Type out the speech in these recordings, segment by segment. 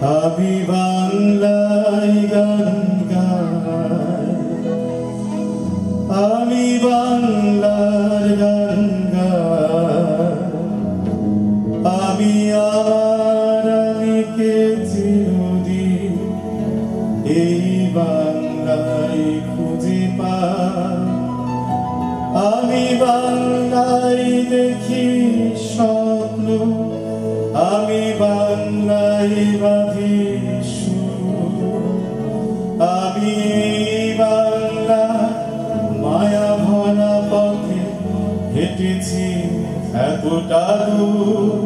আমি বাংলায় গান আমি বাংলার গান গাই। আমি আর আমি কে এই বাংলায় খুঁজে আমি বাংলায় দেখি স্বপ্ন। আমি বাংলায় o dado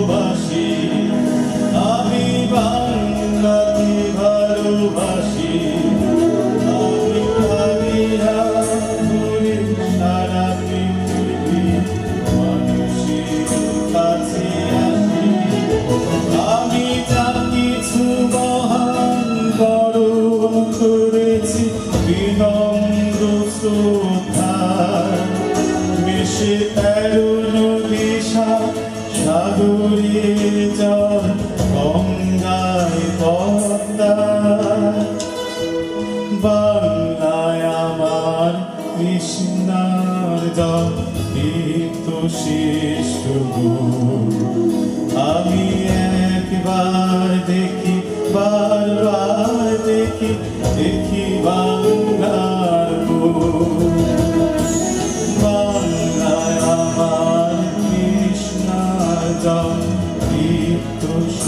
baixinho সাগরে জল গঙ্গায় পদ্মা। বাংলায় আমার কৃষ্ণার জল দীপ্ত শিষ্ট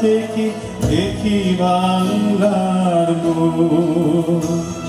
দেখি দেখি বাংলার মুখ